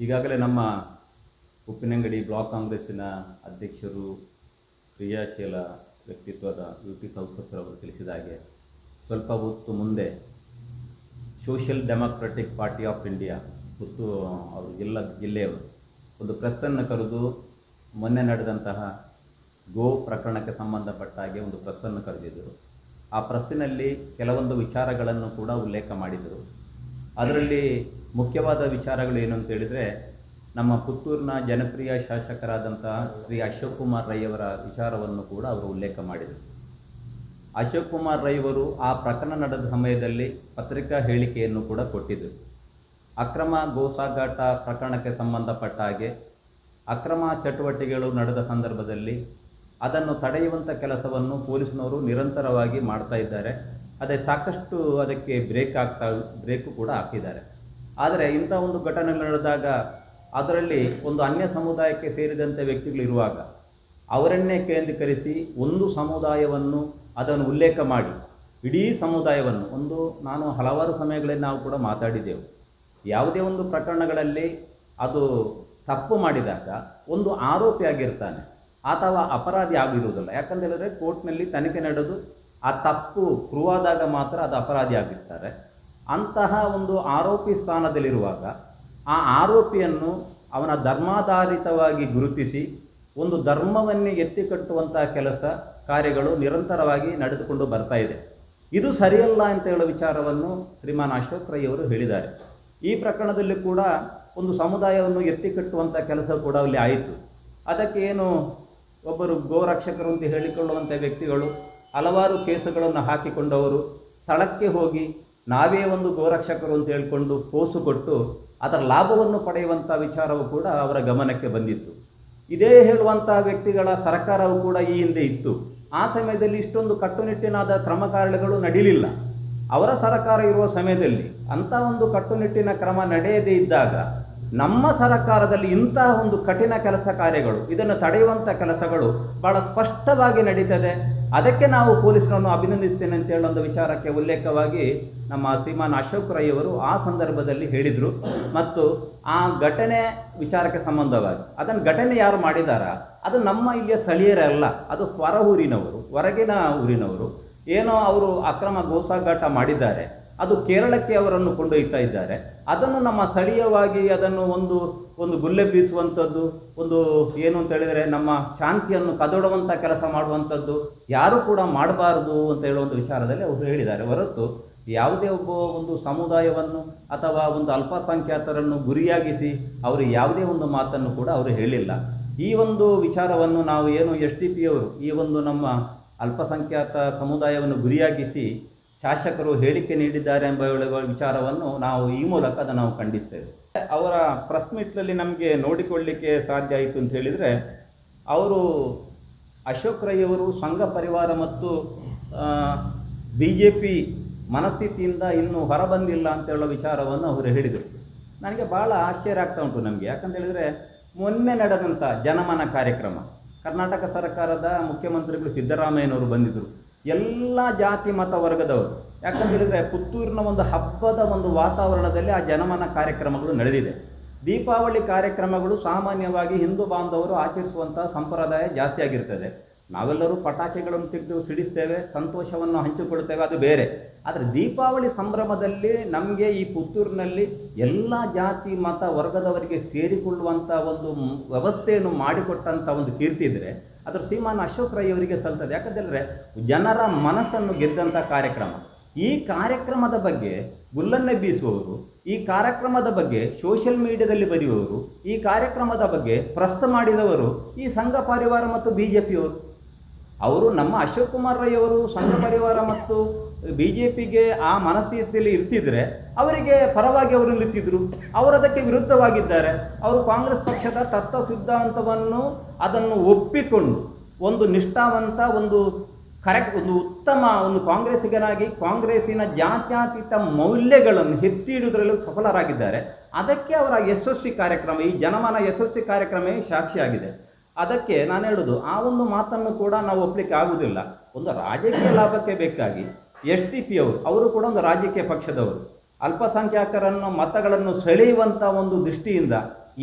ಈಗಾಗಲೇ ನಮ್ಮ ಉಪ್ಪಿನಂಗಡಿ ಬ್ಲಾಕ್ ಕಾಂಗ್ರೆಸ್ಸಿನ ಅಧ್ಯಕ್ಷರು ಕ್ರಿಯಾಶೀಲ ವ್ಯಕ್ತಿತ್ವದ ಯು ಟಿ ಅವರು ತಿಳಿಸಿದ ಹಾಗೆ ಸ್ವಲ್ಪ ಹೊತ್ತು ಮುಂದೆ social democratic party of India Huttu ಅವರು ಜಿಲ್ಲಾ, ಜಿಲ್ಲೆಯವರು ಒಂದು ಪ್ರೆಸ್ಸನ್ನು ಕರೆದು ಮೊನ್ನೆ ನಡೆದಂತಹ ಗೋ ಪ್ರಕರಣಕ್ಕೆ ಸಂಬಂಧಪಟ್ಟ ಹಾಗೆ ಒಂದು ಪ್ರೆಸ್ಸನ್ನು ಕರೆದಿದ್ದರು. ಆ ಪ್ರೆಸ್ಸಿನಲ್ಲಿ ಕೆಲವೊಂದು ವಿಚಾರಗಳನ್ನು ಕೂಡ ಉಲ್ಲೇಖ ಮಾಡಿದರು ಅದರಲ್ಲಿ ಮುಖ್ಯವಾದ ವಿಚಾರಗಳು ಏನು ಅಂತ ಹೇಳಿದರೆ, ನಮ್ಮ ಪುತ್ತೂರಿನ ಜನಪ್ರಿಯ ಶಾಸಕರಾದಂತಹ ಶ್ರೀ ಅಶೋಕ್ ಕುಮಾರ್ ರೈಯವರ ವಿಚಾರವನ್ನು ಕೂಡ ಅವರು ಉಲ್ಲೇಖ ಮಾಡಿದರು. ಅಶೋಕ್ ಕುಮಾರ್ ರೈಯವರು ಆ ಪ್ರಕರಣ ನಡೆದ ಸಮಯದಲ್ಲಿ ಪತ್ರಿಕಾ ಹೇಳಿಕೆಯನ್ನು ಕೂಡ ಕೊಟ್ಟಿದ್ದರು. ಅಕ್ರಮ ಗೋಸಾಗಾಟ ಪ್ರಕರಣಕ್ಕೆ ಸಂಬಂಧಪಟ್ಟ ಹಾಗೆ ಅಕ್ರಮ ಚಟುವಟಿಕೆಗಳು ನಡೆದ ಸಂದರ್ಭದಲ್ಲಿ ಅದನ್ನು ತಡೆಯುವಂಥ ಕೆಲಸವನ್ನು ಪೊಲೀಸ್ನವರು ನಿರಂತರವಾಗಿ ಮಾಡ್ತಾ ಇದ್ದಾರೆ. ಅದೇ ಸಾಕಷ್ಟು ಅದಕ್ಕೆ ಬ್ರೇಕ್ ಆಗ್ತಾ, ಬ್ರೇಕು ಕೂಡ ಹಾಕಿದ್ದಾರೆ. ಆದರೆ ಇಂಥ ಒಂದು ಘಟನೆ ನಡೆದಾಗ ಅದರಲ್ಲಿ ಒಂದು ಅನ್ಯ ಸಮುದಾಯಕ್ಕೆ ಸೇರಿದಂಥ ವ್ಯಕ್ತಿಗಳಿರುವಾಗ ಅವರನ್ನೇ ಕೇಂದ್ರೀಕರಿಸಿ ಒಂದು ಸಮುದಾಯವನ್ನು ಅದನ್ನು ಉಲ್ಲೇಖ ಮಾಡಿ, ಇಡೀ ಸಮುದಾಯವನ್ನು, ಒಂದು ನಾನು ಹಲವಾರು ಸಮಯಗಳಲ್ಲಿ ನಾವು ಕೂಡ ಮಾತಾಡಿದ್ದೆವು ಯಾವುದೇ ಒಂದು ಪ್ರಕರಣಗಳಲ್ಲಿ ಅದು ತಪ್ಪು ಮಾಡಿದಾಗ ಒಂದು ಆರೋಪಿಯಾಗಿರ್ತಾನೆ ಅಥವಾ ಅಪರಾಧಿ ಆಗಿರುವುದಿಲ್ಲ. ಯಾಕಂತ ಹೇಳಿದ್ರೆ ಕೋರ್ಟ್ನಲ್ಲಿ ತನಿಖೆ ನಡೆದು ಆ ತಪ್ಪು ಪ್ರೂವಾದಾಗ ಮಾತ್ರ ಅದು ಅಪರಾಧಿ ಆಗಿರ್ತಾರೆ. ಅಂತಹ ಒಂದು ಆರೋಪಿ ಸ್ಥಾನದಲ್ಲಿರುವಾಗ ಆ ಆರೋಪಿಯನ್ನು ಅವನ ಧರ್ಮಾಧಾರಿತವಾಗಿ ಗುರುತಿಸಿ ಒಂದು ಧರ್ಮವನ್ನೇ ಎತ್ತಿಕಟ್ಟುವಂತಹ ಕೆಲಸ ಕಾರ್ಯಗಳು ನಿರಂತರವಾಗಿ ನಡೆದುಕೊಂಡು ಬರ್ತಾ ಇದೆ. ಇದು ಸರಿಯಲ್ಲ ಅಂತ ಹೇಳೋ ವಿಚಾರವನ್ನು ಶ್ರೀಮಾನ್ ಅಶೋಕ್ ರೈ ಅವರು ಹೇಳಿದ್ದಾರೆ. ಈ ಪ್ರಕರಣದಲ್ಲಿ ಕೂಡ ಒಂದು ಸಮುದಾಯವನ್ನು ಎತ್ತಿಕಟ್ಟುವಂಥ ಕೆಲಸ ಕೂಡ ಅಲ್ಲಿ ಆಯಿತು. ಅದಕ್ಕೆ ಏನು ಒಬ್ಬರು ಗೋರಕ್ಷಕರು ಅಂತ ಹೇಳಿಕೊಳ್ಳುವಂಥ ವ್ಯಕ್ತಿಗಳು, ಹಲವಾರು ಕೇಸುಗಳನ್ನು ಹಾಕಿಕೊಂಡವರು, ಸ್ಥಳಕ್ಕೆ ಹೋಗಿ ನಾವೇ ಒಂದು ಗೋರಕ್ಷಕರು ಅಂತ ಹೇಳಿಕೊಂಡು ಪೋಸು ಕೊಟ್ಟು ಅದರ ಲಾಭವನ್ನು ಪಡೆಯುವಂಥ ವಿಚಾರವು ಕೂಡ ಅವರ ಗಮನಕ್ಕೆ ಬಂದಿತ್ತು. ಇದೇ ಹೇಳುವಂತಹ ವ್ಯಕ್ತಿಗಳ ಸರ್ಕಾರವು ಕೂಡ ಈ ಹಿಂದೆ ಇತ್ತು. ಆ ಸಮಯದಲ್ಲಿ ಇಷ್ಟೊಂದು ಕಟ್ಟುನಿಟ್ಟಿನಾದ ಕ್ರಮ ಕಾರ್ಯಗಳು ನಡೀಲಿಲ್ಲ. ಅವರ ಸರ್ಕಾರ ಇರುವ ಸಮಯದಲ್ಲಿ ಅಂಥ ಒಂದು ಕಟ್ಟುನಿಟ್ಟಿನ ಕ್ರಮ ನಡೆಯದೇ ಇದ್ದಾಗ ನಮ್ಮ ಸರ್ಕಾರದಲ್ಲಿ ಇಂತಹ ಒಂದು ಕಠಿಣ ಕೆಲಸ ಕಾರ್ಯಗಳು, ಇದನ್ನು ತಡೆಯುವಂಥ ಕೆಲಸಗಳು ಬಹಳ ಸ್ಪಷ್ಟವಾಗಿ ನಡೀತದೆ. ಅದಕ್ಕೆ ನಾವು ಪೊಲೀಸರನ್ನು ಅಭಿನಂದಿಸ್ತೇನೆ ಅಂತ ಹೇಳೋ ಒಂದು ವಿಚಾರಕ್ಕೆ ಉಲ್ಲೇಖವಾಗಿ ನಮ್ಮ ಶ್ರೀಮಾನ್ ಅಶೋಕ್ ರೈ ಅವರು ಆ ಸಂದರ್ಭದಲ್ಲಿ ಹೇಳಿದರು. ಮತ್ತು ಆ ಘಟನೆ ವಿಚಾರಕ್ಕೆ ಸಂಬಂಧವಾಗಿ, ಅದನ್ನು ಘಟನೆ ಯಾರು ಮಾಡಿದಾರ? ಅದು ನಮ್ಮ ಇಲ್ಲಿಯ ಸ್ಥಳೀಯರಲ್ಲ ಅದು ಹೊರ ಊರಿನವರು, ಹೊರಗಿನ ಊರಿನವರು. ಏನೋ ಅವರು ಅಕ್ರಮ ಗೋಸಾಗಾಟ ಮಾಡಿದ್ದಾರೆ. ಅದು ಕೇರಳಕ್ಕೆ ಅವರನ್ನು ಕೊಂಡೊಯ್ತಾ ಇದ್ದಾರೆ. ಅದನ್ನು ನಮ್ಮ ಸ್ಥಳೀಯವಾಗಿ ಅದನ್ನು ಒಂದು ಒಂದು ಗುಲ್ಲೆ ಬೀಸುವಂಥದ್ದು, ಒಂದು ಏನು ಅಂತ ಹೇಳಿದರೆ ನಮ್ಮ ಶಾಂತಿಯನ್ನು ಕದಡುವಂಥ ಕೆಲಸ ಮಾಡುವಂಥದ್ದು ಯಾರೂ ಕೂಡ ಮಾಡಬಾರದು ಅಂತ ಹೇಳುವಂಥ ವಿಚಾರದಲ್ಲಿ ಅವರು ಹೇಳಿದ್ದಾರೆ. ಹೊರತು ಯಾವುದೇ ಒಬ್ಬ ಒಂದು ಸಮುದಾಯವನ್ನು ಅಥವಾ ಒಂದು ಅಲ್ಪಸಂಖ್ಯಾತರನ್ನು ಗುರಿಯಾಗಿಸಿ ಅವರು ಯಾವುದೇ ಒಂದು ಮಾತನ್ನು ಕೂಡ ಅವರು ಹೇಳಿಲ್ಲ. ಈ ಒಂದು ವಿಚಾರವನ್ನು ನಾವು ಏನು ಎಸ್ ಡಿ ಪಿಯವರು ಈ ಒಂದು ನಮ್ಮ ಅಲ್ಪಸಂಖ್ಯಾತ ಸಮುದಾಯವನ್ನು ಗುರಿಯಾಗಿಸಿ ಶಾಸಕರು ಹೇಳಿಕೆ ನೀಡಿದ್ದಾರೆ ಎಂಬ ವಿಚಾರವನ್ನು ನಾವು ಈ ಮೂಲಕ ಅದನ್ನು ನಾವು ಖಂಡಿಸ್ತೇವೆ. ಅವರ ಪ್ರೆಸ್ ಮೀಟ್ನಲ್ಲಿ ನಮಗೆ ನೋಡಿಕೊಳ್ಳಿಕ್ಕೆ ಸಾಧ್ಯ ಆಯಿತು ಅಂತ ಹೇಳಿದರೆ, ಅವರು ಅಶೋಕ್ ರೈ ಅವರು ಸಂಘ ಪರಿವಾರ ಮತ್ತು ಬಿ ಜೆ ಪಿ ಮನಸ್ಥಿತಿಯಿಂದ ಇನ್ನೂ ಹೊರಬಂದಿಲ್ಲ ಅಂತ ಹೇಳೋ ವಿಚಾರವನ್ನು ಅವರು ಹೇಳಿದರು. ನನಗೆ ಭಾಳ ಆಶ್ಚರ್ಯ ಆಗ್ತಾ ಉಂಟು ನಮಗೆ. ಯಾಕಂತ ಹೇಳಿದರೆ, ಮೊನ್ನೆ ನಡೆದಂಥ ಜನಮನ ಕಾರ್ಯಕ್ರಮ, ಕರ್ನಾಟಕ ಸರ್ಕಾರದ ಮುಖ್ಯಮಂತ್ರಿಗಳು ಸಿದ್ದರಾಮಯ್ಯನವರು ಬಂದಿದ್ದರು. ಎಲ್ಲ ಜಾತಿ ಮತ ವರ್ಗದವರು. ಯಾಕಂತ ಹೇಳಿದರೆ ಪುತ್ತೂರಿನ ಒಂದು ಹಬ್ಬದ ಒಂದು ವಾತಾವರಣದಲ್ಲಿ ಆ ಜನಮನ ಕಾರ್ಯಕ್ರಮಗಳು ನಡೆದಿದೆ. ದೀಪಾವಳಿ ಕಾರ್ಯಕ್ರಮಗಳು ಸಾಮಾನ್ಯವಾಗಿ ಹಿಂದೂ ಬಾಂಧವರು ಆಚರಿಸುವಂಥ ಸಂಪ್ರದಾಯ ಜಾಸ್ತಿ ಆಗಿರ್ತದೆ. ನಾವೆಲ್ಲರೂ ಪಟಾಕಿಗಳನ್ನು ತೆಗೆದು ಸಿಡಿಸ್ತೇವೆ, ಸಂತೋಷವನ್ನು ಹಂಚಿಕೊಳ್ತೇವೆ, ಅದು ಬೇರೆ. ಆದರೆ ದೀಪಾವಳಿ ಸಂಭ್ರಮದಲ್ಲಿ ನಮಗೆ ಈ ಪುತ್ತೂರಿನಲ್ಲಿ ಎಲ್ಲ ಜಾತಿ ಮತ ವರ್ಗದವರಿಗೆ ಸೇರಿಕೊಳ್ಳುವಂಥ ಒಂದು ವ್ಯವಸ್ಥೆಯನ್ನು ಮಾಡಿಕೊಟ್ಟಂಥ ಒಂದು ಕೀರ್ತಿ ಇದ್ದರೆ ಅದರ ಶ್ರೀಮಾನ್ ಅಶೋಕ್ ರೈ ಅವರಿಗೆ ಸಲ್ತದೆ. ಯಾಕಂತಂದರೆ ಜನರ ಮನಸ್ಸನ್ನು ಗೆದ್ದಂಥ ಕಾರ್ಯಕ್ರಮ. ಈ ಕಾರ್ಯಕ್ರಮದ ಬಗ್ಗೆ ಗುಲ್ಲನ್ನೇ ಬೀಸುವವರು, ಈ ಕಾರ್ಯಕ್ರಮದ ಬಗ್ಗೆ ಸೋಷಿಯಲ್ ಮೀಡಿಯಾದಲ್ಲಿ ಬರೆಯುವವರು, ಈ ಕಾರ್ಯಕ್ರಮದ ಬಗ್ಗೆ ಪ್ರಸ್ತ ಮಾಡಿದವರು ಈ ಸಂಘ ಪರಿವಾರ ಮತ್ತು ಬಿ ಅವರು ನಮ್ಮ ಅಶೋಕ್ ಕುಮಾರ್ ರೈ ಅವರು, ಸಂಘ ಪರಿವಾರ ಮತ್ತು ಬಿ ಜೆ ಪಿಗೆ ಆ ಮನಸ್ಥಿತಿಯಲ್ಲಿ ಇರ್ತಿದ್ರೆ ಅವರಿಗೆ ಪರವಾಗಿ ಅವರು ನಿಂತಿದ್ರು. ಅವರು ಅದಕ್ಕೆ ವಿರುದ್ಧವಾಗಿದ್ದಾರೆ. ಅವರು ಕಾಂಗ್ರೆಸ್ ಪಕ್ಷದ ತತ್ವ ಸಿದ್ಧಾಂತವನ್ನು ಅದನ್ನು ಒಪ್ಪಿಕೊಂಡು ಒಂದು ನಿಷ್ಠಾವಂತ, ಒಂದು ಕರೆಕ್ಟ್ ಒಂದು ಉತ್ತಮ, ಒಂದು ಕಾಂಗ್ರೆಸ್ಸಿಗನಾಗಿ ಕಾಂಗ್ರೆಸ್ಸಿನ ಜಾತ್ಯಾತೀತ ಮೌಲ್ಯಗಳನ್ನು ಎತ್ತಿ ಹಿಡಿದ್ರಲ್ಲೂ ಸಫಲರಾಗಿದ್ದಾರೆ. ಅದಕ್ಕೆ ಅವರ ಯಶಸ್ವಿ ಕಾರ್ಯಕ್ರಮ, ಈ ಜನಮನ ಯಶಸ್ವಿ ಕಾರ್ಯಕ್ರಮವೇ ಸಾಕ್ಷಿಯಾಗಿದೆ. ಅದಕ್ಕೆ ನಾನು ಹೇಳೋದು, ಆ ಒಂದು ಮಾತನ್ನು ಕೂಡ ನಾವು ಒಪ್ಪಲಿಕ್ಕೆ ಆಗುವುದಿಲ್ಲ ಒಂದು ರಾಜಕೀಯ ಲಾಭಕ್ಕೆ ಬೇಕಾಗಿ ಎಸ್ ಟಿ ಪಿ ಅವರು ಅವರು ಕೂಡ ಒಂದು ರಾಜಕೀಯ ಪಕ್ಷದವರು. ಅಲ್ಪಸಂಖ್ಯಾತರನ್ನು ಮತಗಳನ್ನು ಸೆಳೆಯುವಂಥ ಒಂದು ದೃಷ್ಟಿಯಿಂದ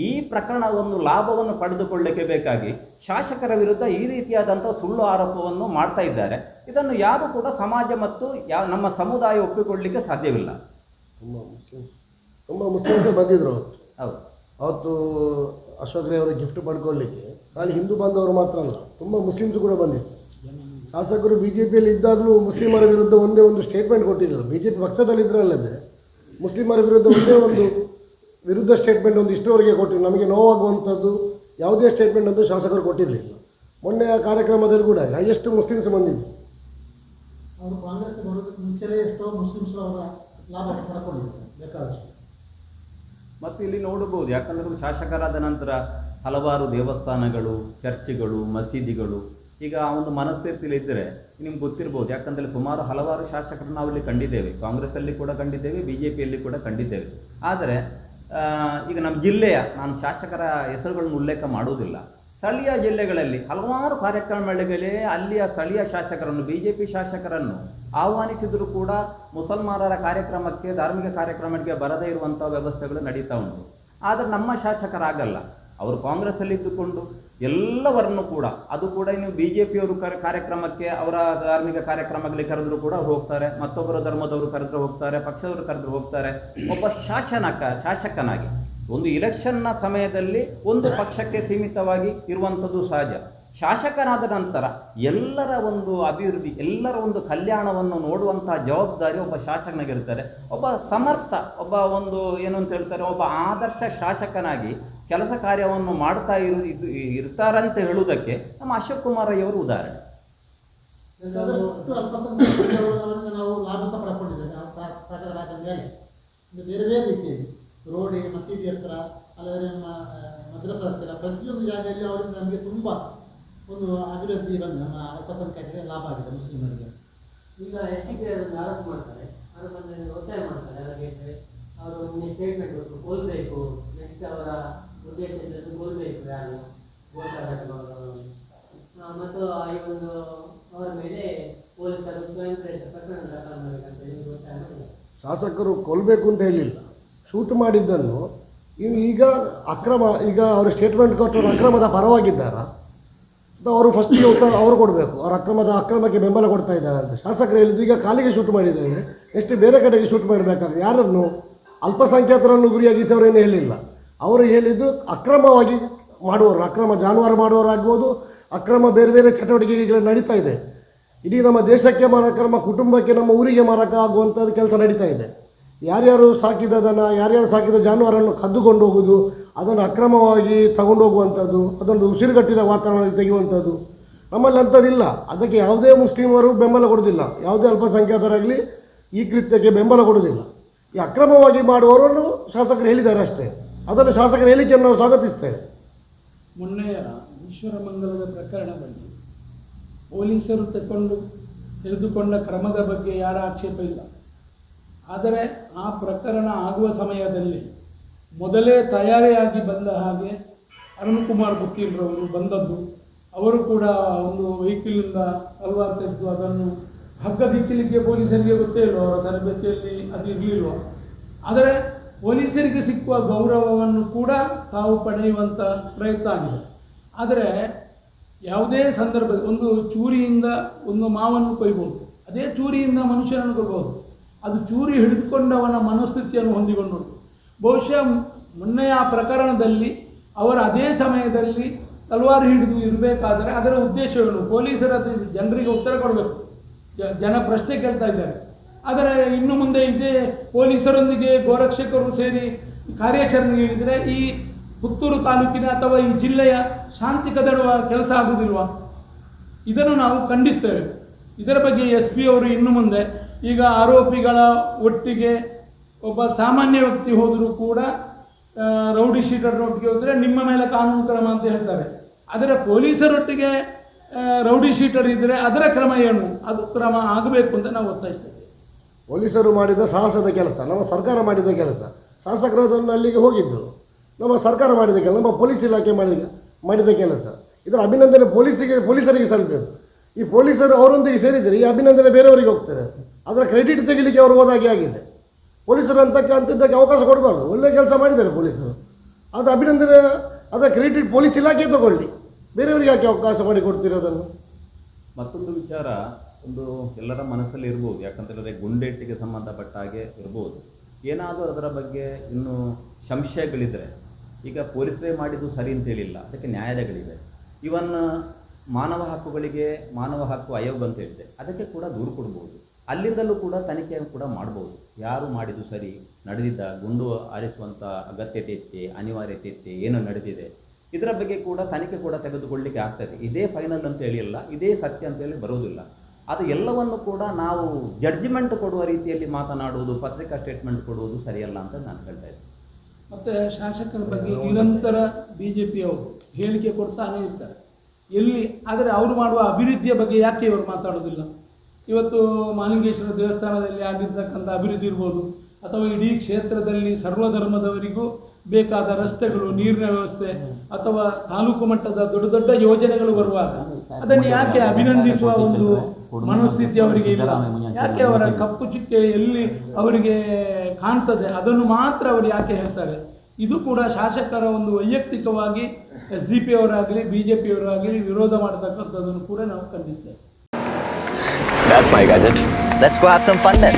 ಈ ಪ್ರಕರಣ ಒಂದು ಲಾಭವನ್ನು ಪಡೆದುಕೊಳ್ಳಲಿಕ್ಕೆ ಬೇಕಾಗಿ ಶಾಸಕರ ವಿರುದ್ಧ ಈ ರೀತಿಯಾದಂಥ ಸುಳ್ಳು ಆರೋಪವನ್ನು ಮಾಡ್ತಾ ಇದ್ದಾರೆ. ಇದನ್ನು ಯಾರು ಕೂಡ ಸಮಾಜ ಮತ್ತು ಯಾ ನಮ್ಮ ಸಮುದಾಯ ಒಪ್ಪಿಕೊಳ್ಳಲಿಕ್ಕೆ ಸಾಧ್ಯವಿಲ್ಲ. ತುಂಬ ಮುಸ್ಲಿಮ್ ತುಂಬ ಮುಸ್ಲಿಮ್ಸೇ ಬಂದಿದ್ರು ಅವತ್ತು. ಹೌದು. ಅವತ್ತು ಅಶೋಕ್ ರೈ ಅವರು ಗಿಫ್ಟ್ ಪಡ್ಕೊಳ್ಳಿಕ್ಕೆ ಖಾಲಿ ಹಿಂದೂ ಬಂದವರು ಮಾತ್ರ ಅಲ್ಲ ತುಂಬ ಮುಸ್ಲಿಮ್ಸ್ ಕೂಡ ಬಂದಿತ್ತು ಶಾಸಕರು ಬಿ ಜೆ ಪಿಯಲ್ಲಿ ಇದ್ದಾಗಲೂ ಮುಸ್ಲಿಮರ ವಿರುದ್ಧ ಒಂದೇ ಒಂದು ಸ್ಟೇಟ್ಮೆಂಟ್ ಕೊಟ್ಟಿದ್ದರು. ಬಿ ಜೆ ಪಿ ಪಕ್ಷದಲ್ಲಿ ಇದ್ರಲ್ಲದೆ ಮುಸ್ಲಿಮರ ವಿರುದ್ಧ ಒಂದೇ ಒಂದು ವಿರುದ್ಧ ಸ್ಟೇಟ್ಮೆಂಟ್ ಒಂದು ಇಷ್ಟರವರೆಗೆ ಕೊಟ್ಟಿಲ್ಲ. ನಮಗೆ ನೋವಾಗುವಂಥದ್ದು ಯಾವುದೇ ಸ್ಟೇಟ್ಮೆಂಟ್ ಅಂತೂ ಶಾಸಕರು ಕೊಟ್ಟಿರಲಿಲ್ಲ. ಮೊನ್ನೆ ಆ ಕಾರ್ಯಕ್ರಮದಲ್ಲಿ ಕೂಡ ಹೈಯೆಸ್ಟ್ ಮುಸ್ಲಿಮ್ಸ್ ಬಂದಿದ್ದು ಅವರು ಕಾಂಗ್ರೆಸ್ ಬರೋದಕ್ಕೆ ಮುಂಚೆನೇ ಎಷ್ಟೋ ಮುಸ್ಲಿಮ್ಸ್ ಅವರ ಲಾಭ ಪಡ್ಕೊಂಡಿದ್ದಾರೆ ಬೇಕಾದಷ್ಟು. ಮತ್ತು ಇಲ್ಲಿ ನೋಡಬಹುದು ಯಾಕಂದ್ರೆ ಶಾಸಕರಾದ ನಂತರ ಹಲವಾರು ದೇವಸ್ಥಾನಗಳು ಚರ್ಚ್ಗಳು ಮಸೀದಿಗಳು ಈಗ ಒಂದು ಮನಸ್ಥಿತಿಯಲ್ಲಿ ಇದ್ದರೆ ನಿಮ್ಗೆ ಗೊತ್ತಿರ್ಬೋದು. ಯಾಕಂದರೆ ಸುಮಾರು ಹಲವಾರು ಶಾಸಕರನ್ನು ನಾವಿಲ್ಲಿ ಕಂಡಿದ್ದೇವೆ. ಕಾಂಗ್ರೆಸ್ಸಲ್ಲಿ ಕೂಡ ಕಂಡಿದ್ದೇವೆ ಬಿ ಜೆ ಪಿಯಲ್ಲಿ ಕೂಡ ಕಂಡಿದ್ದೇವೆ. ಆದರೆ ಈಗ ನಮ್ಮ ಜಿಲ್ಲೆಯ, ನಾನು ಶಾಸಕರ ಹೆಸರುಗಳನ್ನು ಉಲ್ಲೇಖ ಮಾಡುವುದಿಲ್ಲ. ಸ್ಥಳೀಯ ಜಿಲ್ಲೆಗಳಲ್ಲಿ ಹಲವಾರು ಕಾರ್ಯಕ್ರಮಗಳಿಗೆ ಅಲ್ಲಿಯ ಸ್ಥಳೀಯ ಶಾಸಕರನ್ನು ಬಿ ಜೆ ಪಿ ಶಾಸಕರನ್ನು ಆಹ್ವಾನಿಸಿದರೂ ಕೂಡ ಮುಸಲ್ಮಾನರ ಕಾರ್ಯಕ್ರಮಕ್ಕೆ, ಧಾರ್ಮಿಕ ಕಾರ್ಯಕ್ರಮಕ್ಕೆ ಬರದೇ ಇರುವಂಥ ವ್ಯವಸ್ಥೆಗಳು ನಡೀತಾ ಉಂಟು. ಆದರೆ ನಮ್ಮ ಶಾಸಕರಾಗಲ್ಲ. ಅವರು ಕಾಂಗ್ರೆಸ್ಸಲ್ಲಿ ಇದ್ದುಕೊಂಡು ಎಲ್ಲವರನ್ನು ಕೂಡ, ಅದು ಕೂಡ ನೀವು ಬಿ ಜೆ ಪಿಯವರು ಕರೆ, ಕಾರ್ಯಕ್ರಮಕ್ಕೆ ಅವರ ಧಾರ್ಮಿಕ ಕಾರ್ಯಕ್ರಮಗಳಿಗೆ ಕರೆದ್ರು ಕೂಡ ಹೋಗ್ತಾರೆ. ಮತ್ತೊಬ್ಬರ ಧರ್ಮದವರು ಕರೆದ್ರು ಹೋಗ್ತಾರೆ, ಪಕ್ಷದವರು ಕರೆದ್ರು ಹೋಗ್ತಾರೆ. ಒಬ್ಬ ಶಾಸನಕ ಶಾಸಕನಾಗಿ ಒಂದು ಇಲೆಕ್ಷನ್ನ ಸಮಯದಲ್ಲಿ ಒಂದು ಪಕ್ಷಕ್ಕೆ ಸೀಮಿತವಾಗಿ ಇರುವಂಥದ್ದು ಸಹಜ. ಶಾಸಕನಾದ ನಂತರ ಎಲ್ಲರ ಒಂದು ಅಭಿವೃದ್ಧಿ, ಎಲ್ಲರ ಒಂದು ಕಲ್ಯಾಣವನ್ನು ನೋಡುವಂತಹ ಜವಾಬ್ದಾರಿ ಒಬ್ಬ ಶಾಸಕನಾಗಿರ್ತಾರೆ ಒಬ್ಬ ಸಮರ್ಥ, ಒಬ್ಬ ಒಂದು ಏನು ಅಂತ ಹೇಳ್ತಾರೆ, ಒಬ್ಬ ಆದರ್ಶ ಶಾಸಕನಾಗಿ ಕೆಲಸ ಕಾರ್ಯವನ್ನು ಮಾಡ್ತಾ ಇರು ಇದು ಇರ್ತಾರಂತ ಹೇಳುವುದಕ್ಕೆ ನಮ್ಮ ಅಶೋಕ್ ಕುಮಾರಯ್ಯವರು ಉದಾಹರಣೆ. ನಾವು ಲಾಭ ಸಹ ಪಡ್ಕೊಂಡಿದ್ದೇವೆ. ಬೇರೆ ಬೇರೆ ರೀತಿಯಲ್ಲಿ. ರೋಡಿಗೆ ಮಸೀದಿ ಹತ್ರ ಅಲ್ಲದೆ ನಮ್ಮ ಮದ್ರಸ ಹತ್ತಿರ ಪ್ರತಿಯೊಂದು ಜಾಗದಲ್ಲಿ ಅವರಿಂದ ನಮಗೆ ತುಂಬ ಒಂದು ಅಭಿವೃದ್ಧಿ ಬಂದು ನಮ್ಮ ಅಲ್ಪಸಂಖ್ಯಾತರಿಗೆ ಲಾಭ ಆಗಿದೆ ಮುಸ್ಲಿಮರಿಗೆ. ಈಗ ಎಸ್ ಟಿ ಪಿ ಅದನ್ನು ಆರೋಪ ಮಾಡ್ತಾರೆ. ಅದರ ಬಗ್ಗೆ ಒತ್ತಾಯ ಮಾಡ್ತಾರೆ ಅದಕ್ಕೆ ಅವರು ಸ್ಟೇಟ್ಮೆಂಟ್ ಕೊಡ್ಬೇಕು ಕೊಲ್ಬೇಕು ನೆಕ್ಸ್ಟ್ ಅವರ ಗೋಲ್ಬೇಕು ಯಾರು ಮತ್ತು ಒಂದು ಅವರ ಮೇಲೆ ಪೊಲೀಸರು ಸ್ವಯಂ ಪ್ರೇರಿತ ಪ್ರಕರಣ ದಾಖಲು ಶಾಸಕರು ಕೊಲ್ಲಬೇಕು ಅಂತ ಹೇಳಿಲ್ಲ. ಶೂಟ್ ಮಾಡಿದ್ದನ್ನು ಇನ್ನು ಈಗ ಅಕ್ರಮ, ಈಗ ಅವರು ಸ್ಟೇಟ್ಮೆಂಟ್ ಕೊಟ್ಟರು ಅಕ್ರಮದ ಪರವಾಗಿದ್ದಾರಾ? ಅಥವಾ ಅವರು ಫಸ್ಟಿಗೆ ಉತ್ತರ ಅವರು ಕೊಡಬೇಕು. ಅವ್ರ ಅಕ್ರಮದ, ಅಕ್ರಮಕ್ಕೆ ಬೆಂಬಲ ಕೊಡ್ತಾ ಇದ್ದಾರೆ ಅಂತ. ಶಾಸಕರು ಹೇಳಿದ್ದು ಈಗ ಕಾಲಿಗೆ ಶೂಟ್ ಮಾಡಿದ್ದಾರೆ. ನೆಕ್ಸ್ಟ್ ಬೇರೆ ಕಡೆಗೆ ಶೂಟ್ ಮಾಡಬೇಕಾದ್ರೆ ಯಾರನ್ನು? ಅಲ್ಪಸಂಖ್ಯಾತರನ್ನು ಗುರಿಯಾಗಿಸಿ ಅವರೇನು ಹೇಳಿಲ್ಲ. ಅವರು ಹೇಳಿದ್ದು ಅಕ್ರಮವಾಗಿ ಮಾಡುವವರು, ಅಕ್ರಮ ಜಾನುವಾರು ಮಾಡುವವರಾಗ್ಬೋದು, ಅಕ್ರಮ ಬೇರೆ ಬೇರೆ ಚಟುವಟಿಕೆಗಳು ನಡೀತಾ ಇದೆ. ಇಡೀ ನಮ್ಮ ದೇಶಕ್ಕೆ ಮಾರಕ, ನಮ್ಮ ಕುಟುಂಬಕ್ಕೆ, ನಮ್ಮ ಊರಿಗೆ ಮಾರಕ ಆಗುವಂಥದ್ದು ಕೆಲಸ ನಡೀತಾ ಇದೆ. ಯಾರ್ಯಾರು ಸಾಕಿದ ದನ ಯಾರ್ಯಾರು ಸಾಕಿದ ಜಾನುವಾರನ್ನು ಕದ್ದುಕೊಂಡು ಹೋಗುವುದು, ಅದನ್ನು ಅಕ್ರಮವಾಗಿ ತಗೊಂಡು ಹೋಗುವಂಥದ್ದು, ಅದೊಂದು ಉಸಿರುಗಟ್ಟಿದ ವಾತಾವರಣದಲ್ಲಿ ತೆಗೆಯುವಂಥದ್ದು, ನಮ್ಮಲ್ಲಿ ಅಂಥದ್ದಿಲ್ಲ. ಅದಕ್ಕೆ ಯಾವುದೇ ಮುಸ್ಲಿಮರು ಬೆಂಬಲ ಕೊಡೋದಿಲ್ಲ ಯಾವುದೇ ಅಲ್ಪಸಂಖ್ಯಾತರಾಗಲಿ ಈ ಕೃತ್ಯಕ್ಕೆ ಬೆಂಬಲ ಕೊಡೋದಿಲ್ಲ ಈ ಅಕ್ರಮವಾಗಿ ಮಾಡುವವರನ್ನು ಶಾಸಕರು ಹೇಳಿದ್ದಾರೆ ಅಷ್ಟೇ. ಅದನ್ನು ಶಾಸಕರ ಹೇಳಿಕೆಯನ್ನು ನಾವು ಸ್ವಾಗತಿಸ್ತೇವೆ. ಮೊನ್ನೆಯ ಈಶ್ವರ ಮಂಗಲದ ಪ್ರಕರಣದಲ್ಲಿ ಪೊಲೀಸರು ತಗೊಂಡು ತೆಗೆದುಕೊಂಡ ಕ್ರಮದ ಬಗ್ಗೆ ಯಾರ ಆಕ್ಷೇಪ ಇಲ್ಲ. ಆದರೆ ಆ ಪ್ರಕರಣ ಆಗುವ ಸಮಯದಲ್ಲಿ ಮೊದಲೇ ತಯಾರಿಯಾಗಿ ಬಂದ ಹಾಗೆ ಅರುಣ್ ಕುಮಾರ್ ಬಂದದ್ದು, ಅವರು ಕೂಡ ಒಂದು ವೆಹಿಕಲಿಂದ ಹಲವಾರು ತೆಗೆದು ಅದನ್ನು ಹಗ್ಗ ದಿಚ್ಚಲಿಕ್ಕೆ ಪೊಲೀಸರಿಗೆ ಗೊತ್ತೇ ಇಲ್ವ? ಅವರ ತರಬೇತಿಯಲ್ಲಿ ಅದು ಇರಲಿಲ್ಲ ಆದರೆ ಪೊಲೀಸರಿಗೆ ಸಿಕ್ಕುವ ಗೌರವವನ್ನು ಕೂಡ ತಾವು ಪಡೆಯುವಂಥ ಪ್ರಯತ್ನ ಆಗಿದೆ. ಆದರೆ ಯಾವುದೇ ಸಂದರ್ಭ ಒಂದು ಚೂರಿಯಿಂದ ಒಂದು ಮಾವನ್ನು ಕೊಯ್ಬೋದು. ಅದೇ ಚೂರಿಯಿಂದ ಮನುಷ್ಯನನ್ನು ಕೊಡ್ಬೋದು ಅದು ಚೂರಿ ಹಿಡಿದುಕೊಂಡವನ ಮನಸ್ಥಿತಿಯನ್ನು ಹೊಂದಿಕೊಂಡು ಬಹುಶಃ ಮೊನ್ನೆ ಆ ಪ್ರಕರಣದಲ್ಲಿ ಅವರ ಅದೇ ಸಮಯದಲ್ಲಿ ತಲವಾರು ಹಿಡಿದು ಇರಬೇಕಾದರೆ ಅದರ ಉದ್ದೇಶವೇನು? ಪೊಲೀಸರ ಜನರಿಗೆ ಉತ್ತರ ಕೊಡಬೇಕು. ಜನ ಪ್ರಶ್ನೆ ಕೇಳ್ತಾ ಇದ್ದಾರೆ. ಆದರೆ ಇನ್ನು ಮುಂದೆ ಇದೇ ಪೊಲೀಸರೊಂದಿಗೆ ಗೋರಕ್ಷಕರು ಸೇರಿ ಕಾರ್ಯಾಚರಣೆ ನೀಡಿದರೆ ಈ ಪುತ್ತೂರು ತಾಲೂಕಿನ ಅಥವಾ ಈ ಜಿಲ್ಲೆಯ ಶಾಂತಿ ಕದಡುವ ಕೆಲಸ ಆಗುವುದಿಲ್ವಾ? ಇದನ್ನು ನಾವು ಖಂಡಿಸ್ತೇವೆ. ಇದರ ಬಗ್ಗೆ ಎಸ್ ಪಿ ಅವರು ಇನ್ನು ಮುಂದೆ ಈಗ ಆರೋಪಿಗಳ ಒಟ್ಟಿಗೆ ಒಬ್ಬ ಸಾಮಾನ್ಯ ವ್ಯಕ್ತಿ ಹೋದರೂ ಕೂಡ ರೌಡಿ ಶೀಟರ್ ಒಟ್ಟಿಗೆ ಹೋದರೆ ನಿಮ್ಮ ಮೇಲೆ ಕಾನೂನು ಕ್ರಮ ಅಂತ ಹೇಳ್ತಾರೆ. ಆದರೆ ಪೊಲೀಸರೊಟ್ಟಿಗೆ ರೌಡಿ ಶೀಟರ್ ಇದ್ದರೆ ಅದರ ಕ್ರಮ ಏನು? ಅದು ಕ್ರಮ ಆಗಬೇಕು ಅಂತ ನಾವು ಒತ್ತಾಯಿಸ್ತೇವೆ. ಪೊಲೀಸರು ಮಾಡಿದ ಸಾಹಸದ ಕೆಲಸ, ನಮ್ಮ ಸರ್ಕಾರ ಮಾಡಿದ ಕೆಲಸ. ಶಾಸಕರು ಅದನ್ನು ಅಲ್ಲಿಗೆ ಹೋಗಿದ್ದರು ನಮ್ಮ ಸರ್ಕಾರ ಮಾಡಿದ ಕೆಲಸ, ನಮ್ಮ ಪೊಲೀಸ್ ಇಲಾಖೆ ಮಾಡಿದ ಮಾಡಿದ ಕೆಲಸ. ಇದರ ಅಭಿನಂದನೆ ಪೊಲೀಸಿಗೆ, ಪೊಲೀಸರಿಗೆ ಸಲ್ಲಬೇಕು ಈ ಪೊಲೀಸರು ಅವರೊಂದಿಗೆ ಸೇರಿದರೆ ಈ ಅಭಿನಂದನೆ ಬೇರೆಯವರಿಗೆ ಹೋಗ್ತದೆ. ಅದರ ಕ್ರೆಡಿಟ್ ತೆಗಿಲಿಕ್ಕೆ ಅವರು ಹೋದಾಗೆ ಆಗಿದೆ. ಪೊಲೀಸರು ಅಂತಕ್ಕಂಥದ್ದಕ್ಕೆ ಅವಕಾಶ ಕೊಡಬಾರ್ದು. ಒಳ್ಳೆಯ ಕೆಲಸ ಮಾಡಿದ್ದಾರೆ ಪೊಲೀಸರು. ಅದು ಅಭಿನಂದನೆ ಅದರ ಕ್ರೆಡಿಟ್ ಪೊಲೀಸ್ ಇಲಾಖೆ ತಗೊಳ್ಳಿ. ಬೇರೆಯವರಿಗೆ ಯಾಕೆ ಅವಕಾಶ ಮಾಡಿ ಕೊಡ್ತಿರೋದನ್ನು ಮತ್ತೊಂದು ವಿಚಾರ ಒಂದು ಎಲ್ಲರ ಮನಸ್ಸಲ್ಲಿ ಇರ್ಬೋದು, ಯಾಕಂತೇಳಿದ್ರೆ ಗುಂಡೇಟಿಗೆ ಸಂಬಂಧಪಟ್ಟ ಹಾಗೆ ಇರ್ಬೋದು. ಏನಾದರೂ ಅದರ ಬಗ್ಗೆ ಇನ್ನೂ ಸಂಶಯಗಳಿದ್ದರೆ ಈಗ ಪೊಲೀಸರೇ ಮಾಡಿದ್ದು ಸರಿ ಅಂತ ಹೇಳಿಲ್ಲ, ಅದಕ್ಕೆ ನ್ಯಾಯಾಲಯಗಳಿವೆ. ಇವನ್ ಮಾನವ ಹಕ್ಕುಗಳಿಗೆ ಮಾನವ ಹಕ್ಕು ಆಯೋಗ ಅಂತ ಹೇಳಿದೆ, ಅದಕ್ಕೆ ಕೂಡ ದೂರು ಕೊಡ್ಬೋದು. ಅಲ್ಲಿಂದಲೂ ಕೂಡ ತನಿಖೆಯನ್ನು ಕೂಡ ಮಾಡ್ಬೋದು. ಯಾರು ಮಾಡಿದ್ದು ಸರಿ, ನಡೆದಿದ್ದ ಗುಂಡು ಆರಿಸುವಂಥ ಅಗತ್ಯತೆ ಇತ್ತೆ, ಅನಿವಾರ್ಯತೆ ಇತ್ತೆ, ಏನು ನಡೆದಿದೆ, ಇದರ ಬಗ್ಗೆ ಕೂಡ ತನಿಖೆ ಕೂಡ ತೆಗೆದುಕೊಳ್ಳಲಿಕ್ಕೆ ಆಗ್ತದೆ ಇದೇ. ಫೈನಲ್ ಅಂತ ಹೇಳಿಲ್ಲ, ಇದೇ ಸತ್ಯ ಅಂತ ಹೇಳಿ ಬರುವುದಿಲ್ಲ ಅದು ಎಲ್ಲವನ್ನು ಕೂಡ ನಾವು ಜಡ್ಜ್ಮೆಂಟ್ ಕೊಡುವ ರೀತಿಯಲ್ಲಿ ಮಾತನಾಡುವುದು, ಪತ್ರಿಕಾ ಸ್ಟೇಟ್ಮೆಂಟ್ ಕೊಡುವುದು ಸರಿಯಲ್ಲ ಅಂತ ನಾನು ಹೇಳ್ತಾ ಇದ್ದೀನಿ. ಮತ್ತು ಶಾಸಕರ ಬಗ್ಗೆ ನಿರಂತರ ಬಿ ಜೆ ಹೇಳಿಕೆ ಕೊಡ್ತಾನೆ ಇರ್ತಾರೆ. ಎಲ್ಲಿ, ಆದರೆ ಅವರು ಮಾಡುವ ಅಭಿವೃದ್ಧಿಯ ಬಗ್ಗೆ ಯಾಕೆ ಇವರು ಮಾತಾಡೋದಿಲ್ಲ? ಇವತ್ತು ಮಾಲಿಂಗೇಶ್ವರ ದೇವಸ್ಥಾನದಲ್ಲಿ ಆಗಿರ್ತಕ್ಕಂಥ ಅಭಿವೃದ್ಧಿ ಇರ್ಬೋದು, ಅಥವಾ ಇಡೀ ಕ್ಷೇತ್ರದಲ್ಲಿ ಸರ್ವಧರ್ಮದವರಿಗೂ ಬೇಕಾದ ರಸ್ತೆಗಳು, ನೀರಿನ ವ್ಯವಸ್ಥೆ, ಅಥವಾ ತಾಲೂಕು ಮಟ್ಟದ ದೊಡ್ಡ ದೊಡ್ಡ ಯೋಜನೆಗಳು ಬರುವಾಗ, ಅದನ್ನು ಯಾಕೆ ಅಭಿನಂದಿಸುವ ಒಂದು ಮನೋಸ್ಥಿತಿ ಅವರಿಗೆ ಇಲ್ಲ. ಯಾಕೆ ಅವರ ಕಪ್ಪು ಚುಕ್ಕೆ ಎಲ್ಲಿ ಅವರಿಗೆ ಕಾಣ್ತದೆ? ಅದನ್ನು ಮಾತ್ರ ಅವರು ಯಾಕೆ ಹೇಳ್ತಾರೆ? ಇದು ಕೂಡ ಶಾಸಕರ ಒಂದು ವೈಯಕ್ತಿಕವಾಗಿ ಎಸ್ ಡಿ ಪಿ ಅವರಾಗಲಿ ಬಿ ಜೆ ಪಿ ಅವರಾಗಲಿ ವಿರೋಧ ಮಾಡತಕ್ಕಂಥದ್ದನ್ನು ಕೂಡ ನಾವು ಖಂಡಿಸ್ತೇವೆ. That's my gadget. Let's go have some fun then.